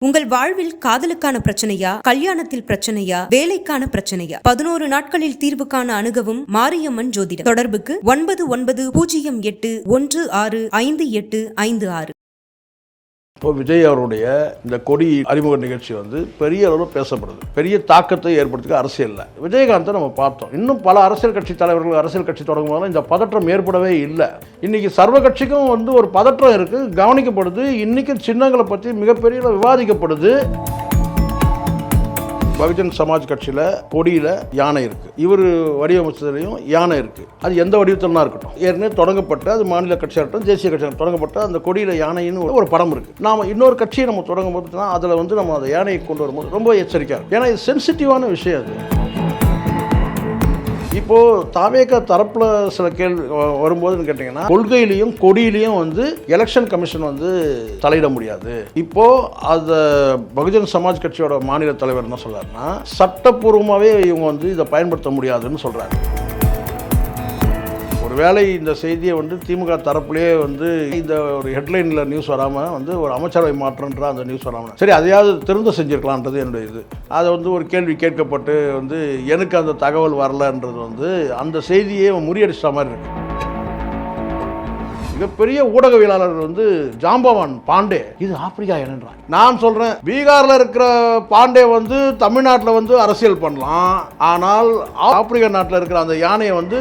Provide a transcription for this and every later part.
உங்கள் வாழ்வில் காதலுக்கான பிரச்சனையா? கல்யாணத்தில் பிரச்சனையா? வேலைக்கான பிரச்சனையா? பதினோரு நாட்களில் தீர்வு காண அணுகவும் மாரியம்மன் ஜோதிடம். தொடர்புக்கு ஒன்பது ஒன்பது பூஜ்ஜியம் எட்டு ஒன்று ஆறு ஐந்து எட்டு ஐந்து ஆறு. இப்போ விஜய் அவருடைய இந்த கொடி அறிமுக நிகழ்ச்சி வந்து பெரிய அளவில் பேசப்படுது. பெரிய தாக்கத்தை ஏற்படுத்துக்க அரசியலில் விஜயகாந்தை நம்ம பார்த்தோம். இன்னும் பல அரசியல் கட்சி தலைவர்கள் அரசியல் கட்சி தொடங்கும் போதெல்லாம் இந்த பதற்றம் ஏற்படவே இல்லை. இன்னைக்கு சர்வ கட்சிக்கும் வந்து ஒரு பதற்றம் இருக்குது கவனிக்கப்படுது. இன்றைக்கும் சின்னங்களை பற்றி மிகப்பெரிய விவாதிக்கப்படுது. பகுஜன் சமாஜ் கட்சியில் கொடியில் யானை இருக்கு. இவர் வடிவமைச்சதுலையும் யானை இருக்கு. அது எந்த வடிவத்திலனா இருக்கட்டும். ஏற்கனவே தொடங்கப்பட்ட அது மாநில கட்சியாக இருக்கட்டும் தேசிய கட்சியாக தொடங்கப்பட்ட அந்த கொடியில் யானைன்னு ஒரு- படம் இருக்கு. நாம இன்னொரு கட்சியை நம்ம தொடங்கும் போது தான் அதில் வந்து நம்ம அந்த யானையை கொண்டு வரும்போது ரொம்ப எச்சரிக்கையாக இருக்கும். ஏன்னா இது சென்சிட்டிவான விஷயம் அது. இப்போது தாவேக தரப்பில் சில கேள்வி வரும்போதுன்னு கேட்டிங்கன்னா கொள்கையிலையும் கொடியிலையும் வந்து எலெக்ஷன் கமிஷன் வந்து தலையிட முடியாது. இப்போது அதை பகுஜன் சமாஜ் கட்சியோட மாநில தலைவர் என்ன சொல்கிறாருன்னா சட்டப்பூர்வமாகவே இவங்க வந்து இதை பயன்படுத்த முடியாதுன்னு சொல்கிறாங்க ஒருவேளை இந்த செய்தியை வந்து திமுக தரப்புலேயே வந்து இந்த ஒரு ஹெட்லைனில் நியூஸ் வராமல் வந்து ஒரு அமைச்சரவை மாற்றன்ற அந்த நியூஸ் வராமல் சரி அதையாவது திருந்த செஞ்சுருக்கலான்றது என்னுடைய இது. அதை வந்து ஒரு கேள்வி கேட்கப்பட்டு வந்து எனக்கு அந்த தகவல் வரலன்றது வந்து அந்த செய்தியே முறியடிச்ச மாதிரி இருக்கு. மிகப்பெரிய ஊடகவியலாளர் வந்து ஜாம்பவான் பாண்டே. இது ஆப்பிரிக்கா என்னன்றாங்க நான் சொல்றேன் பீகார்ல இருக்கிற பாண்டே வந்து தமிழ்நாட்டில் வந்து அரசியல் பண்ணலாம். ஆனால் ஆப்பிரிக்கா நாட்டில் இருக்கிற அந்த யானையை வந்து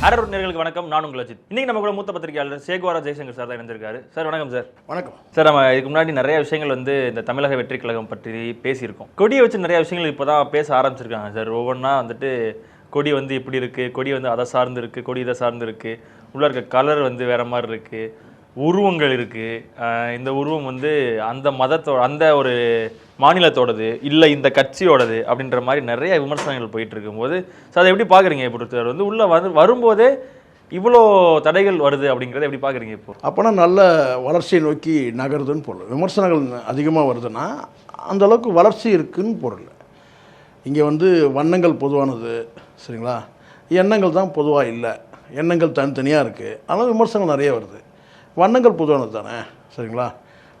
அரர் நேர்களுக்கு வணக்கம். நான் உங்கள் அஜித். இன்னைக்கு நம்ம கூட மூத்த பத்திரிகையாளர் சேகுவாரா ஜெய்சங்கர் சார் தான் இணைந்திருக்காரு. சார் வணக்கம் சார். வணக்கம். சார் நம்ம இதுக்கு முன்னாடி நிறைய விஷயங்கள் வந்து இந்த தமிழக வெற்றி கழகம் பற்றி பேசியிருக்கோம். கொடியை வச்சு நிறைய விஷயங்கள் இப்போ தான் பேச ஆரம்பிச்சிருக்காங்க சார். ஒவ்வொன்றா வந்துட்டு கொடி வந்து இப்படி இருக்கு கொடி வந்து அதை சார்ந்து இருக்கு கொடி இதை சார்ந்து இருக்கு. உள்ள இருக்க கலர் வந்து வேற மாதிரி இருக்கு. உருவங்கள் இருக்கு. அஹ் இந்த உருவம் வந்து அந்த மதத்தோ அந்த ஒரு மாநிலத்தோடது இல்லை இந்த கட்சியோடது அப்படின்ற மாதிரி நிறைய விமர்சனங்கள் போயிட்டு இருக்கும்போது ஸோ அதை எப்படி பார்க்குறீங்க இப்போ வந்து உள்ளே வந்து வரும்போதே இவ்வளோ தடைகள் வருது அப்படிங்கிறத எப்படி பார்க்குறீங்க இப்போ? அப்போனா நல்ல வளர்ச்சியை நோக்கி நகருதுன்னு பொருள். விமர்சனங்கள் அதிகமாக வருதுன்னா அந்தளவுக்கு வளர்ச்சி இருக்குன்னு பொருள். இங்கே வந்து வண்ணங்கள் பொதுவானது சரிங்களா? எண்ணங்கள் தான் பொதுவாக இல்லை. எண்ணங்கள் தனித்தனியாக இருக்குது ஆனால் விமர்சனங்கள் நிறைய வருது. வண்ணங்கள் பொதுவானது தானே சரிங்களா?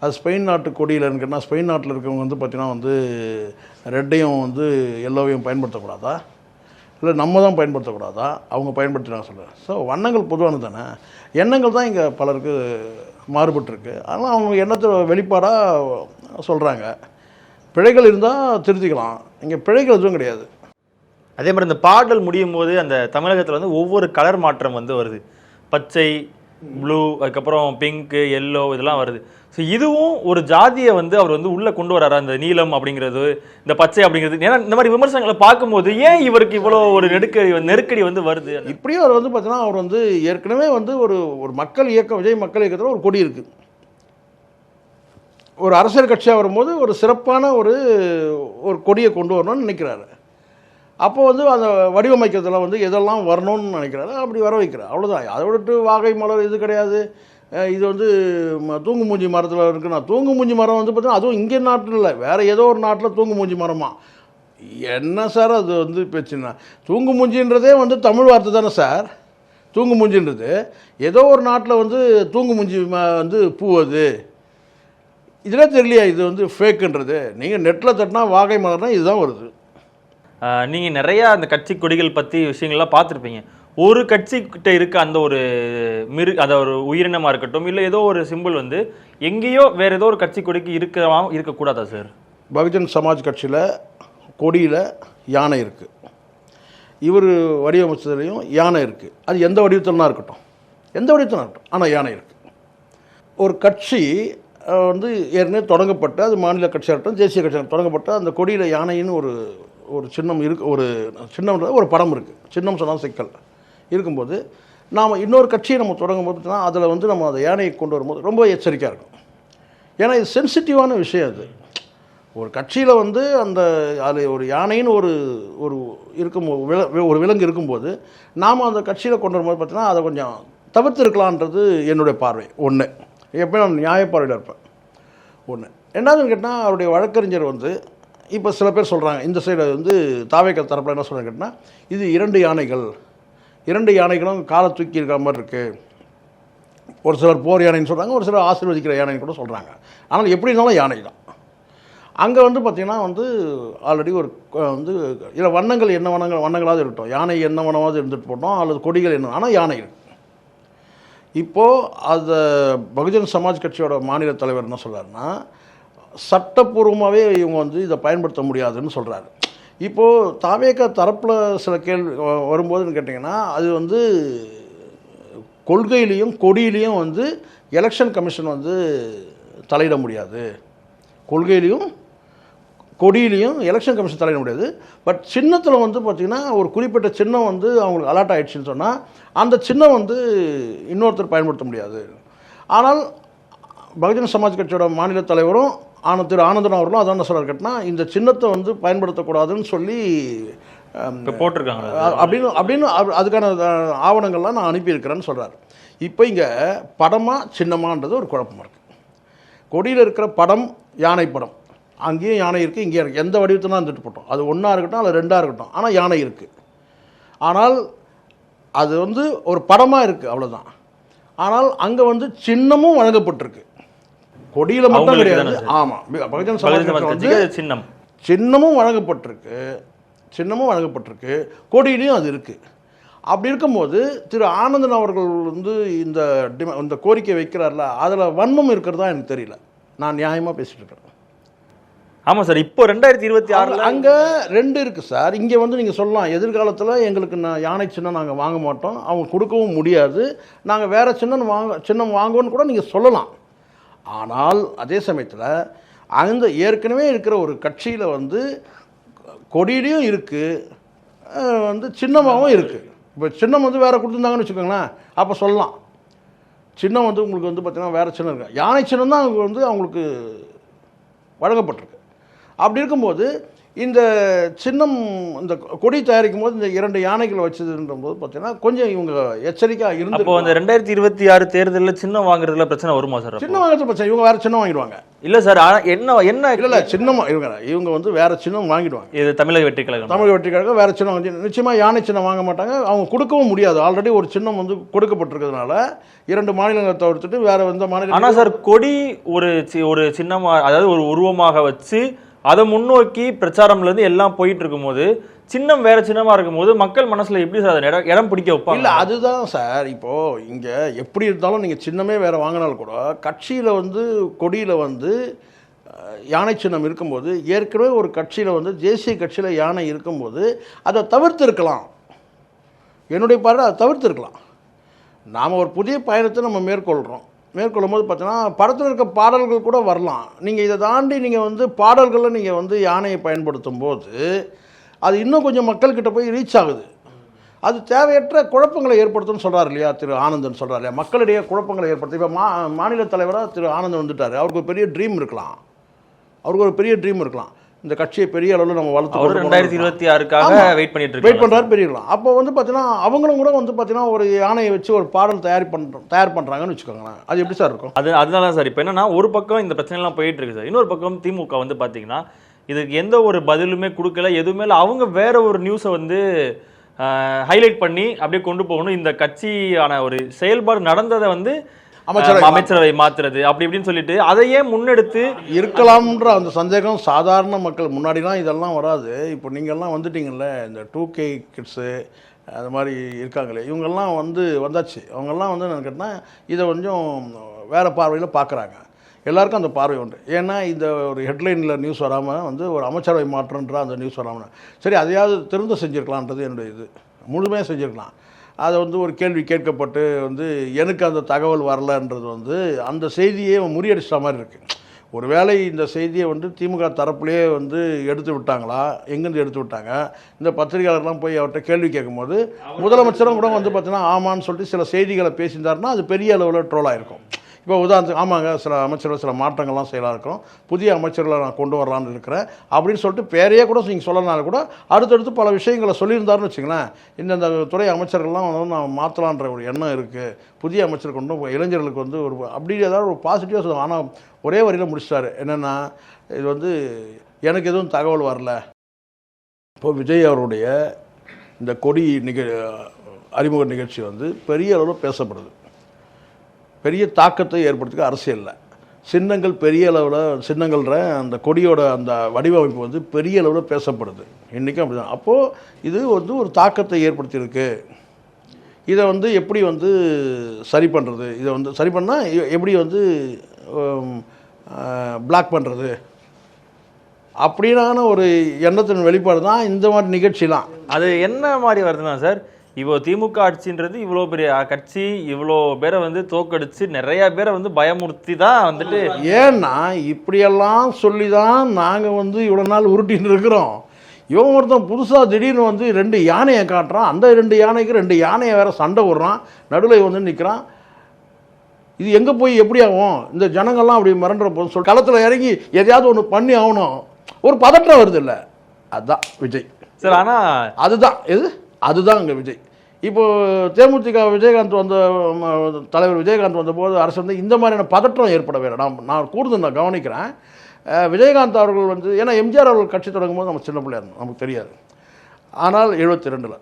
அது ஸ்பெயின் நாட்டு கொடியில் இருக்குன்னா ஸ்பெயின் நாட்டில் இருக்கவங்க வந்து பார்த்திங்கன்னா வந்து ரெட்டையும் வந்து எல்லோவையும் பயன்படுத்தக்கூடாதா? இல்லை நம்ம தான் பயன்படுத்தக்கூடாதா? அவங்க பயன்படுத்தினாங்க சொல்கிறேன் ஸோ வண்ணங்கள் பொதுவானது தானே? எண்ணங்கள் தான் இங்கே பலருக்கு மாறுபட்டிருக்கு. அதனால் அவங்க எண்ணத்தை வெளிப்பாடாக சொல்கிறாங்க பிழைகள் இருந்தால் திருத்திக்கலாம். இங்கே பிழைகள் எதுவும் கிடையாது. அதே மாதிரி இந்த பாடல் முடியும் போது அந்த தமிழகத்தில் வந்து ஒவ்வொரு கலர் மாற்றம் வந்து வருது. பச்சை ப்ளூ அதுக்கப்புறம் பிங்க்கு எல்லோ இதெல்லாம் வருது. ஸோ இதுவும் ஒரு ஜாதியை வந்து அவர் வந்து உள்ளே கொண்டு வராரு? அந்த நீலம் அப்படிங்கிறது இந்த பச்சை அப்படிங்கிறது. ஏன்னா இந்த மாதிரி விமர்சனங்களை பார்க்கும்போது ஏன் இவருக்கு இவ்வளோ ஒரு நெருக்கடி நெருக்கடி வந்து வருது? இப்படியும் அவர் வந்து பார்த்தீங்கன்னா அவர் வந்து ஏற்கனவே வந்து ஒரு ஒரு மக்கள் இயக்கம் விஜய் மக்கள் இயக்கத்தில் ஒரு கொடி இருக்குது ஒரு அரசியல் கட்சியாக வரும்போது ஒரு சிறப்பான ஒரு ஒரு கொடியை கொண்டு வரணும்னு நினைக்கிறாரு. அப்போ வந்து அந்த வடிவமைக்கிறதுல வந்து எதெல்லாம் வரணும்னு நினைக்கிறாரு அப்படி வர வைக்கிறார். அவ்வளோதான் அதை விட்டு வாகை மலர் இது கிடையாது. இது வந்து தூங்கு மூஞ்சி மரத்தில் இருக்குன்னா தூங்கு மூஞ்சி மரம் வந்து பார்த்தீங்கன்னா அதுவும் இங்கே நாட்டில் இல்லை. வேறு ஏதோ ஒரு நாட்டில் தூங்கு மூஞ்சி மரமா? என்ன சார் அது வந்து பிரச்சனை? தூங்கு மூஞ்சின்றதே வந்து தமிழ் வார்த்தை தானே சார்? தூங்கு மூஞ்சின்றது. ஏதோ ஒரு நாட்டில் வந்து தூங்கு மூஞ்சி ம- வந்து பூ அது. இதெல்லாம் தெரியலையா? இது வந்து ஃபேக்குன்றது நீங்கள் நெட்டில் தட்டினா வாகை மலர்னா இதுதான் வருது. நீங்கள் நிறையா அந்த கட்சி கொடிகள் பற்றி விஷயங்கள்லாம் பார்த்துருப்பீங்க. ஒரு கட்சிக்கிட்ட இருக்க அந்த ஒரு மிரு அதை ஒரு உயிரினமாக இருக்கட்டும் இல்லை ஏதோ ஒரு சிம்பிள் வந்து எங்கேயோ வேறு ஏதோ ஒரு கட்சி கொடிக்கு இருக்கிறவா இருக்கக்கூடாதா சார் பகுஜன் சமாஜ் கட்சியில் கொடியில் யானை இருக்குது இவர் வடிவமைச்சதுலேயும் யானை இருக்குது அது எந்த வடிவத்திலனா இருக்கட்டும். எந்த வடிவத்திலும் இருக்கட்டும். ஆனால் யானை இருக்குது ஒரு கட்சி வந்து ஏற்கனவே தொடங்கப்பட்ட அது மாநில கட்சியாக இருக்கட்டும் தேசிய கட்சியாக தொடங்கப்பட்ட அந்த கொடியில் யானைன்னு ஒரு ஒரு சின்னம் இருக்கு ஒரு சின்னம்ன்றது ஒரு படம் இருக்குது சின்னம் சொன்னால் சிக்கல். இருக்கும்போது நாம் இன்னொரு கட்சியை நம்ம தொடங்கும் போது தான் அதில் வந்து நம்ம அந்த யானையை கொண்டு வரும்போது ரொம்ப எச்சரிக்கையாக இருக்கும். ஏன்னா இது சென்சிட்டிவான விஷயம் அது. ஒரு கட்சியில் வந்து அந்த அது ஒரு யானைன்னு ஒரு ஒரு இருக்கும் வில- ஒரு விலங்கு இருக்கும்போது நாம் அந்த கட்சியில் கொண்டு வரும்போது பார்த்தீங்கன்னா அதை கொஞ்சம் தவிர்த்திருக்கலான்றது என்னுடைய பார்வை. ஒன்று எப்பயும் நான் நியாயப்பார்வையில் இருப்பேன். ஒன்று ரெண்டாவதுன்னு கேட்டால் அவருடைய வழக்கறிஞர் வந்து இப்போ சில பேர் சொல்கிறாங்க இந்த சைடு வந்து தாவேக்கர் தரப்பில் என்ன சொல்கிறாங்க கேட்டால் இது இரண்டு யானைகள். இரண்டு யானைகளும் காலை தூக்கி இருக்கிற மாதிரி இருக்குது ஒரு சிலர் போர் யானைன்னு சொல்கிறாங்க ஒரு சிலர் ஆசீர்வதிக்கிற யானைன்னு கூட சொல்கிறாங்க ஆனால் எப்படி இருந்தாலும் யானை தான். அங்கே வந்து பார்த்திங்கன்னா வந்து ஆல்ரெடி ஒரு வந்து இதில் வண்ணங்கள் என்ன வண்ணங்கள் வண்ணங்களாவது இருக்கட்டும். யானை என்ன வண்ணமாவது இருந்துட்டு போட்டோம் அல்லது கொடிகள் என்ன ஆனால் யானை இருக்கு. இப்போது அதை பகுஜன் சமாஜ் கட்சியோட மாநில தலைவர் என்ன சொல்கிறாருன்னா சட்டப்பூர்வமாகவே இவங்க வந்து இதை பயன்படுத்த முடியாதுன்னு சொல்கிறாரு இப்போது தாவேக தரப்பில் சில கேள்வி வரும்போதுன்னு கேட்டிங்கன்னா அது வந்து கொள்கையிலையும் கொடியிலையும் வந்து எலெக்ஷன் கமிஷன் வந்து தலையிட முடியாது. கொள்கையிலையும் கொடியிலையும் எலெக்ஷன் கமிஷன் தலையிட முடியாது. பட் சின்னத்தில் வந்து பார்த்திங்கன்னா ஒரு குறிப்பிட்ட சின்னம் வந்து அவங்களுக்கு அலாட் ஆகிடுச்சின்னு சொன்னால் அந்த சின்னம் வந்து இன்னொருத்தர் பயன்படுத்த முடியாது. ஆனால் பகுஜன் சமாஜ் கட்சியோட மாநில தலைவரும் ஆன திரு ஆனந்தன் அவர்களும் அதான் என்ன சொல்கிறார் கேட்டினா இந்த சின்னத்தை வந்து பயன்படுத்தக்கூடாதுன்னு சொல்லி போட்டிருக்காங்க அப்படின்னு அப்படின்னு அது- அதுக்கான ஆவணங்கள்லாம் நான் அனுப்பியிருக்கிறேன்னு சொல்கிறார் இப்போ இங்கே படமா சின்னமான்றது ஒரு குழப்பமா இருக்குது கொடியில் இருக்கிற படம் யானை படம். அங்கேயும் யானை இருக்குது இங்கேயும் இருக்குது எந்த வடிவத்திலும் இருந்துட்டு போட்டோம். அது ஒன்றா இருக்கட்டும் அல்லது ரெண்டாக இருக்கட்டும். ஆனால் யானை இருக்குது ஆனால் அது வந்து ஒரு படமாக இருக்குது அவ்வளோதான் ஆனால் அங்கே வந்து சின்னமும் வழங்கப்பட்டிருக்கு. கொடியில் மட்டும் கிடையாது. ஆமாம் பகுஜன் சமாஜ் வந்து சின்னம். சின்னமும் வழங்கப்பட்டிருக்கு. சின்னமும் வழங்கப்பட்டிருக்கு. கொடியிலையும் அது இருக்குது அப்படி இருக்கும்போது திரு ஆனந்தன் அவர்கள் வந்து இந்த டிம இந்த கோரிக்கை வைக்கிறார்ல அதில் வன்மம் இருக்கிறதா எனக்கு தெரியல. நான் நியாயமாக பேசிட்டு இருக்கிறேன் ஆமா சார் இப்போ ரெண்டாயிரத்தி இருபத்தி ஆறுல அங்கே ரெண்டு இருக்குது சார். இங்கே வந்து நீங்கள் சொல்லலாம் எதிர்காலத்தில் எங்களுக்கு நான் யானை சின்னம் நாங்கள் வாங்க மாட்டோம். அவங்க கொடுக்கவும் முடியாது. நாங்கள் வேறு சின்னம் வாங்க சின்னம் வாங்குவோன்னு கூட நீங்கள் சொல்லலாம். ஆனால் அதே சமயத்தில் அந்த ஏற்கனவே இருக்கிற ஒரு கட்சியில் வந்து கொடியிலையும் இருக்குது வந்து சின்னமாகவும் இருக்குது இப்போ சின்னம் வந்து வேறு கொடுத்துருந்தாங்கன்னு வச்சுக்கோங்களேன் அப்போ சொல்லலாம். சின்னம் வந்து உங்களுக்கு வந்து பார்த்திங்கன்னா வேறு சின்னம் இருக்கு. யானை சின்னம் தான் அவங்க வந்து அவங்களுக்கு வழங்கப்பட்டிருக்கு. அப்படி இருக்கும்போது இந்த சின்னம் இந்த கொடி தயாரிக்கும் போது இந்த இரண்டு யானைகள் வச்சதுன்ற போது பார்த்தீங்கன்னா கொஞ்சம் இவங்க எச்சரிக்கையாக இருந்து அப்போ அந்த ரெண்டாயிரத்தி இருபத்தி ஆறு தேர்தலில் சின்னம் வாங்குறதுல பிரச்சனை வருமா சார்? சின்ன வாங்கிறது பிரச்சனை. இவங்க வேற சின்னம் வாங்கிடுவாங்க. இல்ல சார் ஆனா என்ன என்ன இல்லை இல்லை சின்னம் இவங்க இவங்க வந்து வேற சின்னம் வாங்கிடுவாங்க. இது தமிழக வெற்றி கழகம். தமிழ் வெற்றிக்காக வேற சின்னம் வந்து நிச்சயமாக யானை சின்னம் வாங்க மாட்டாங்க. அவங்க கொடுக்கவும் முடியாது. ஆல்ரெடி ஒரு சின்னம் வந்து கொடுக்கப்பட்டிருக்கிறதுனால இரண்டு மாநிலங்களை தவிர்த்துட்டு வேற எந்த மாநிலம் ஆனா சார் கொடி ஒரு ஒரு சின்னமா அதாவது ஒரு உருவமாக வச்சு அதை முன்னோக்கி பிரச்சாரம்லேருந்து எல்லாம் போயிட்டு இருக்கும்போது சின்னம் வேற சின்னமா இருக்கும்போது மக்கள் மனசுல எப்படி சார் இடம் இடம் பிடிக்க வைப்பாங்க? இல்லை அதுதான் சார். இப்போ இங்கே எப்படி இருந்தாலும் நீங்கள் சின்னமே வேற வாங்கினாலும் கூட கட்சியில் வந்து கொடியில் வந்து யானை சின்னம் இருக்கும்போது ஏற்கனவே ஒரு கட்சியில் வந்து தேசிய கட்சியில் யானை இருக்கும்போது அதை தவிர்த்திருக்கலாம். என்னுடைய பார்வை அதை தவிர்த்திருக்கலாம். நாம் ஒரு புதிய பயணத்தை நம்ம மேற்கொள்கிறோம் மேற்கொள்ளும் போது பார்த்தீங்கன்னா படத்தில் இருக்க பாடல்கள் கூட வரலாம். நீங்கள் இதை தாண்டி நீங்கள் வந்து பாடல்களில் நீங்கள் வந்து யானையை பயன்படுத்தும் போது அது இன்னும் கொஞ்சம் மக்கள்கிட்ட போய் ரீச் ஆகுது. அது தேவையற்ற குழப்பங்களை ஏற்படுத்தும்னு சொல்கிறார் இல்லையா திரு ஆனந்தன் சொல்கிறார் இல்லையா? மக்களிடையே குழப்பங்களை ஏற்படுத்தும். இப்போ மா மாநில தலைவராக திரு ஆனந்தன் வந்துட்டார். அவருக்கு ஒரு பெரிய ட்ரீம் இருக்கலாம். அவருக்கு ஒரு பெரிய ட்ரீம் இருக்கலாம். இந்த கட்சியை பெரிய அளவில் நம்ம வளர்த்து கொண்டு ரெண்டாயிரத்தி. இருபத்தி ஆறுக்காக. வெயிட் பண்ணிட்டு வெயிட் பண்ணுறாரு பெரியலாம் அப்போ வந்து பார்த்தீங்கன்னா அவங்களும் கூட வந்து பார்த்தீங்கன்னா ஒரு யானையை வச்சு ஒரு பாடல் தயார் பண்ணுறோம் தயார் பண்ணுறாங்கன்னு வச்சுக்கோங்களேன். அது எப்படி சார் இருக்கும்? அது அதனால சார். இப்போ என்னன்னா ஒரு பக்கம் இந்த பிரச்சனை எல்லாம் போயிட்டு இருக்கு சார். இன்னொரு பக்கம் திமுக வந்து பாத்தீங்கன்னா இதுக்கு எந்த ஒரு பதிலுமே கொடுக்கல. எதுவுமே இல்லை. அவங்க வேற ஒரு நியூஸை வந்து ஹைலைட் பண்ணி அப்படியே கொண்டு போகணும். இந்த கட்சியான ஒரு செயல்பாடு நடந்ததை வந்து அமைச்சரவை மாத்துறது அப்படி இப்படின்னு சொல்லிட்டு அதையே முன்னெடுத்து இருக்கலாம்ன்ற அந்த சந்தேகம் சாதாரண மக்கள் முன்னாடிலாம் இதெல்லாம் வராது. இப்போ நீங்கள்லாம் வந்துட்டீங்கல்ல இந்த டூ கே கிட்ஸு அது மாதிரி இருக்காங்களே இவங்கெல்லாம் வந்து வந்தாச்சு. அவங்கெல்லாம் வந்து என்ன கேட்டால் இதை கொஞ்சம் வேறு பார்வையில் பார்க்குறாங்க. எல்லாருக்கும் அந்த பார்வை உண்டு. ஏன்னா இந்த ஒரு ஹெட்லைனில் நியூஸ் வராமல் வந்து ஒரு அமைச்சரவை மாற்றன்ற அந்த நியூஸ் வராமல் சரி அதையாவது திருந்த செஞ்சுருக்கலான்றது என்னுடைய இது. முழுமையாக செஞ்சுருக்கலாம். அதை வந்து ஒரு கேள்வி கேட்கப்பட்டு வந்து எனக்கு அந்த தகவல் வரலன்றது வந்து அந்த செய்தியே முறியடிச்சிட்ட மாதிரி இருக்குது ஒருவேளை இந்த செய்தியை வந்து திமுக தரப்புலேயே வந்து எடுத்து விட்டாங்களா? எங்கேருந்து எடுத்து விட்டாங்க? இந்த பத்திரிகையாளர்லாம் போய் அவர்கிட்ட கேள்வி கேட்கும்போது முதலமைச்சரும் கூட வந்து பார்த்தீங்கன்னா ஆமான்னு சொல்லிட்டு சில செய்திகளை பேசியிருந்தாருன்னா அது பெரிய அளவில் ட்ரோல் ஆயிருக்கும். இப்போ உதாரணத்துக்கு ஆமாங்க சில அமைச்சர்கள் சில மாற்றங்கள்லாம் செய்யலாம் இருக்கிறோம் புதிய அமைச்சர்களை நான் கொண்டு வரலான்னு இருக்கிறேன். அப்படின்னு சொல்லிட்டு பேரையே கூட நீங்கள் சொல்லனாலும் கூட அடுத்தடுத்து பல விஷயங்களை சொல்லியிருந்தாருன்னு வச்சுங்களேன் இந்தந்த துறை அமைச்சர்கள்லாம் வந்து நான் மாற்றலான்ற ஒரு எண்ணம் இருக்குது புதிய அமைச்சர் கொண்டு இளைஞர்களுக்கு வந்து ஒரு அப்படி ஏதாவது ஒரு பாசிட்டிவாக சொல்லுவோம் ஆனால் ஒரே வரியில் முடிச்சிட்டாரு. என்னென்னா இது வந்து எனக்கு எதுவும் தகவல் வரல. இப்போ விஜய் அவருடைய இந்த கொடி நிக அறிமுக நிகழ்ச்சி வந்து பெரிய அளவில் பேசப்படுது. பெரிய தாக்கத்தை ஏற்படுத்திக்க அரசியலில் சின்னங்கள் பெரிய அளவில் சின்னங்கள்ற அந்த கொடியோட அந்த வடிவமைப்பு வந்து பெரிய அளவில் பேசப்படுது. இன்றைக்கும் அப்படி தான் அப்போது இது வந்து ஒரு தாக்கத்தை ஏற்படுத்தியிருக்கு. இதை வந்து எப்படி வந்து சரி பண்ணுறது இதை வந்து சரி பண்ணால் எப்படி வந்து பிளாக் பண்ணுறது அப்படின்னான ஒரு எண்ணத்தின் வெளிப்பாடு தான் இந்த மாதிரி நிகழ்ச்சிலாம். அது என்ன மாதிரி வருதுன்னா சார் இவ்வளோ திமுக ஆட்சின்றது இவ்வளோ பெரிய கட்சி இவ்வளோ பேரை வந்து தோக்கடிச்சு நிறைய பேரை வந்து பயமுறுத்தி தான் வந்துட்டு ஏன்னா இப்படியெல்லாம் சொல்லி தான் நாங்கள் வந்து இவ்வளோ நாள் உருட்டின்னு இருக்கிறோம். இவன் ஒருத்தன் புதுசாக திடீர்னு வந்து ரெண்டு யானையை காட்டுறான். அந்த ரெண்டு யானைக்கு ரெண்டு யானையை வேற சண்டை விடுறான் நடுவில் வந்து நிற்கிறான் இது எங்கே போய் எப்படி ஆகும்? இந்த ஜனங்கள்லாம் அப்படி மிரண்டுற போது சொல் களத்தில் இறங்கி எதையாவது ஒன்று பண்ணி ஆகணும். ஒரு பதற்றம் வருது இல்லை. அதுதான் விஜய். சார் ஆனால் அதுதான். எது? அதுதான் அங்கே விஜய். இப்போது தேமுதிக விஜயகாந்த் வந்த தலைவர் விஜயகாந்த் வந்தபோது அரசு வந்து இந்த மாதிரியான பதற்றம் ஏற்பட வேணும் நான் நான் கூடுதல் நான் கவனிக்கிறேன். விஜயகாந்த் அவர்கள் வந்து ஏன்னா எம்ஜிஆர் அவர்கள் கட்சி தொடங்கும் போது நம்ம சின்ன பிள்ளையா இருந்தோம் நமக்கு தெரியாது. ஆனால் எழுபத்தி ரெண்டில்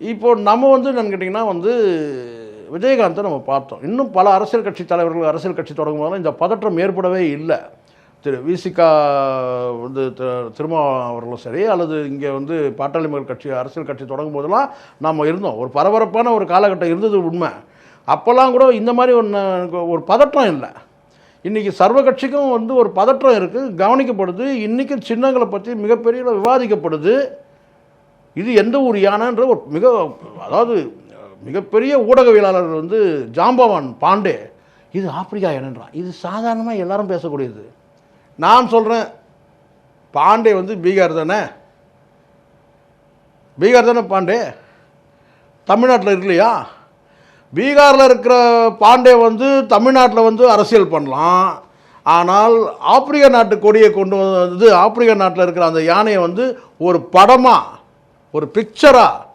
இப்போ நம்ம வந்து என்னன்னு கேட்டிங்கன்னா வந்து விஜயகாந்தை நம்ம பார்த்தோம். இன்னும் பல அரசியல் கட்சி தலைவர்கள் அரசியல் கட்சி தொடங்கும் போதெல்லாம் இந்த பதற்றம் ஏற்படவே இல்லை. திரு விசிகா வந்து திருமா அவர்களும் சரி அல்லது இங்கே வந்து பாட்டாளி மக்கள் கட்சி அரசியல் கட்சி தொடங்கும் போதெல்லாம் நம்ம இருந்தோம். ஒரு பரபரப்பான ஒரு காலகட்டம் இருந்தது உண்மை. அப்போல்லாம் கூட இந்த மாதிரி ஒன்று ஒரு பதற்றம் இல்லை. இன்றைக்கி சர்வ கட்சிக்கும் வந்து ஒரு பதற்றம் இருக்குது கவனிக்கப்படுது. இன்றைக்கி சின்னங்களை பற்றி மிகப்பெரிய விவாதிக்கப்படுது. இது எந்த ஊர் யானைன்ற ஒரு மிக அதாவது மிகப்பெரிய ஊடகவியலாளர் வந்து ஜாம்பவான் பாண்டே. இது ஆப்பிரிக்கா யானைன்றான். இது சாதாரணமாக எல்லாரும் பேசக்கூடியது. நான் சொல்கிறேன் பாண்டே வந்து பீகார் தானே? பீகார் தானே பாண்டே? தமிழ்நாட்டில் இருக்கலையா? பீகாரில் இருக்கிற பாண்டே வந்து தமிழ்நாட்டில் வந்து அரசியல் பண்ணலாம். ஆனால் ஆப்பிரிக்க நாட்டு கொடியை கொண்டு வந்து ஆப்பிரிக்க நாட்டில் இருக்கிற அந்த யானையை வந்து ஒரு படமாக ஒரு பிக்சராக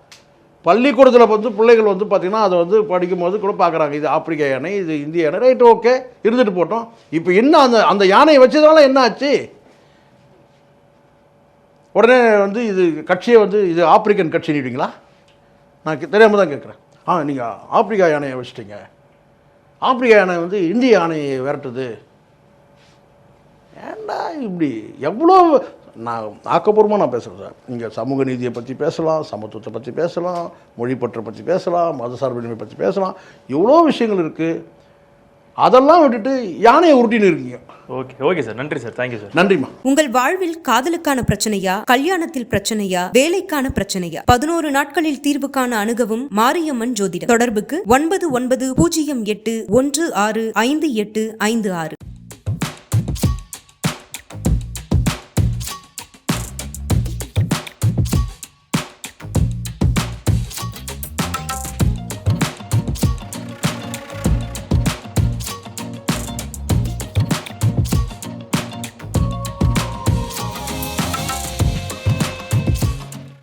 பள்ளிக்கூடத்தில் வந்து பிள்ளைகள் வந்து பார்த்திங்கன்னா அதை வந்து படிக்கும்போது கூட பார்க்குறாங்க இது ஆப்பிரிக்கா யானை இது இந்திய யானை. ரைட் ஓகே இருந்துட்டு போட்டோம். இப்போ என்ன அந்த அந்த யானையை வச்சதுனால என்ன ஆச்சு? உடனே வந்து இது கட்சியை வந்து இது ஆப்பிரிக்கன் கட்சின்னுவீங்களா நான் தெரியாமல் தான் கேட்குறேன் ஆ நீங்கள் ஆப்பிரிக்கா யானையை வச்சுட்டீங்க. ஆப்பிரிக்கா யானை வந்து இந்திய யானையை விரட்டுது. ஏண்டா இப்படி எவ்வளோ நான் ஆக்கப்பூர்வமாக நான் பேசுகிறேன் சார். இங்கே சமூக நீதியை பற்றி பேசலாம் சமத்துவத்தை பற்றி பேசலாம் மொழிப்பற்றை பற்றி பேசலாம் மதசார்பின்மை பற்றி பேசலாம். எவ்வளோ விஷயங்கள் இருக்குது அதெல்லாம் விட்டுட்டு யானையை உருட்டின்னு இருக்கீங்க. Okay okay sir. நன்றி சார். தேங்க்யூ சார் நன்றிம்மா உங்கள் வாழ்வில் காதலுக்கான பிரச்சனையா கல்யாணத்தில் பிரச்சனையா வேலைக்கான பிரச்சனையா? பதினோரு நாட்களில் தீர்வு காண அணுகவும் மாரியம்மன் ஜோதிடம். தொடர்புக்கு ஒன்பது ஒன்பது பூஜ்ஜியம் எட்டு ஒன்று ஆறு ஐந்து எட்டு ஐந்து ஆறு.